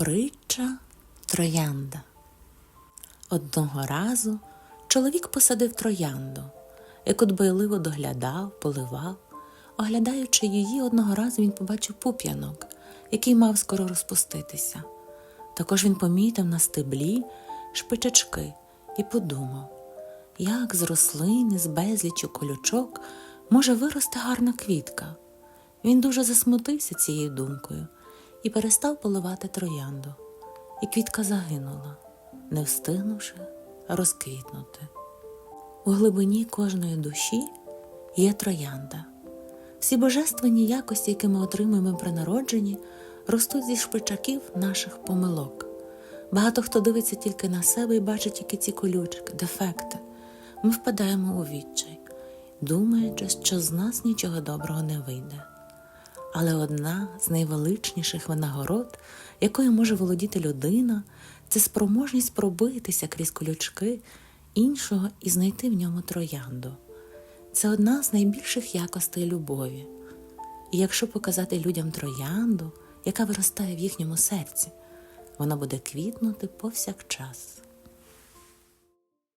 Притча Троянда. Одного разу чоловік посадив троянду, яку дбайливо доглядав, поливав. Оглядаючи її, одного разу він побачив пуп'янок, який мав скоро розпуститися. Також він помітив на стеблі шпичачки і подумав, як з рослини, з безлічу колючок може вирости гарна квітка. Він дуже засмутився цією думкою і перестав поливати троянду. І квітка загинула, не встигнувши розквітнути. У глибині кожної душі є троянда. Всі божественні якості, які ми отримуємо при народженні, ростуть зі шпичаків наших помилок. Багато хто дивиться тільки на себе і бачить тільки ці колючки, дефекти. Ми впадаємо у відчай, думаючи, що з нас нічого доброго не вийде. Але одна з найвеличніших винагород, якою може володіти людина, це спроможність пробитися крізь колючки іншого і знайти в ньому троянду. Це одна з найбільших якостей любові. І якщо показати людям троянду, яка виростає в їхньому серці, вона буде квітнути повсякчас.